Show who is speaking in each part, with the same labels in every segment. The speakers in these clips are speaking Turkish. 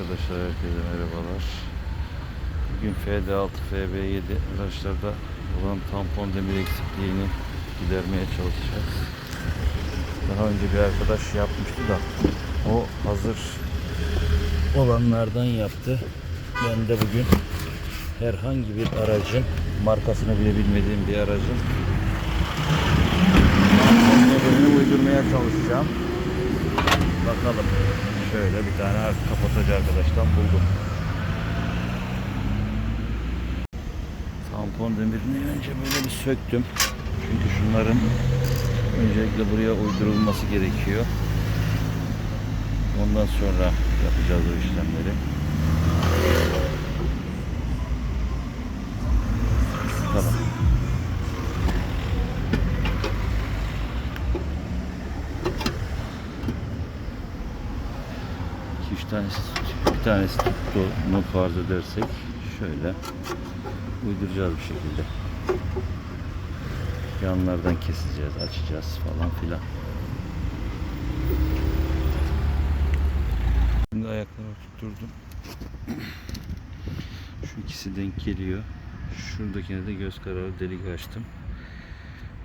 Speaker 1: Arkadaşlar herkese merhabalar. Bugün FD6 FB7 araçlarda olan tampon demir eksikliğini gidermeye çalışacağız. Daha önce bir arkadaş yapmıştı da o hazır olanlardan yaptı. Ben de bugün herhangi bir aracın markasını bile bilmediğim bir aracın tampon demirini uydurmaya çalışacağım. Bakalım. Şöyle bir tane kapatıcı arkadaştan buldum. Tampon demirini önce böyle bir söktüm. Çünkü şunların öncelikle buraya uydurulması gerekiyor. Ondan sonra yapacağız o işlemleri. Tamam. İki üç tanesi bir tanesi tuttuğunu farz edersek şöyle uyduracağız bir şekilde. Yanlardan keseceğiz, açacağız falan filan. Şimdi ayaklarımı tutturdum. Şu ikisi denk geliyor. Şuradakine de göz kararı delik açtım.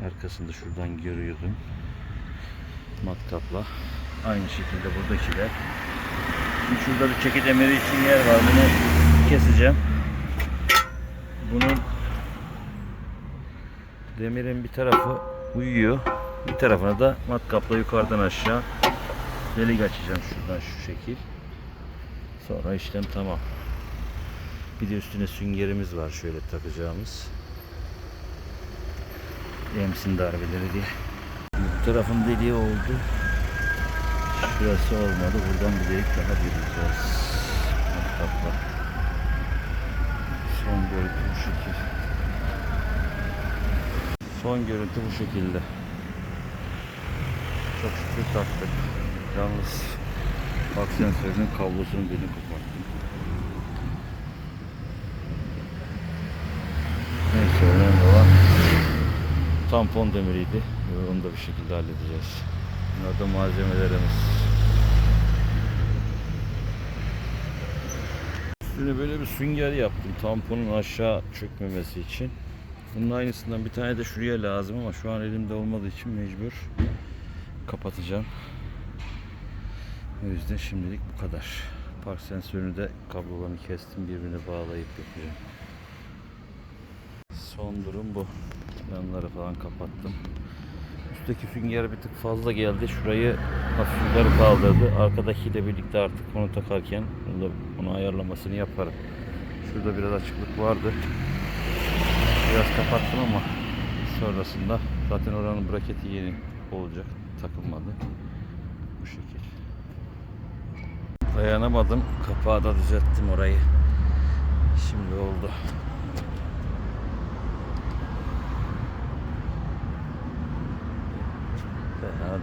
Speaker 1: Arkasında şuradan görüyordum. Matkapla. Aynı şekilde buradakiler. Şurada bir çeki demiri için yer var. Bunu keseceğim. Bunun demirin bir tarafı uyuyor. Bir tarafına da matkapla yukarıdan aşağı delik açacağım şuradan şu şekil. Sonra işlem tamam. Bir de üstüne süngerimiz var şöyle takacağımız. Emsin darbeleri diye. Bu tarafın deliği oldu. Şurası olmadı. Buradan bir delik daha gireceğiz. Matkapla. Son görüntü bu şekil. Son görüntü bu şekilde. Çok şükür taktık. Yalnız bak sensörünün kablosunun birini koparttım. Neyse önemli olan tampon demiriydi. Onu da bir şekilde halledeceğiz. Bunlar malzemelerimiz. Üstüne böyle bir sünger yaptım tamponun aşağı çökmemesi için. Bunun aynısından bir tane de şuraya lazım ama şu an elimde olmadığı için mecbur kapatacağım. O yüzden şimdilik bu kadar. Park sensörünü de kablolarını kestim birbirine bağlayıp yapacağım. Son durum bu. Yanları falan kapattım. Üstteki sünger bir tık fazla geldi. Şurayı hafif yukarı kaldırdı. Arkadakiyle birlikte artık onu takarken onu, onu ayarlamasını yaparım. Şurada biraz açıklık vardı. Biraz kapattım ama sonrasında zaten oranın braketi yeni olacak. Takılmadı. Bu şekil. Dayanamadım. Kapağı da düzelttim orayı. Şimdi oldu. 在哪里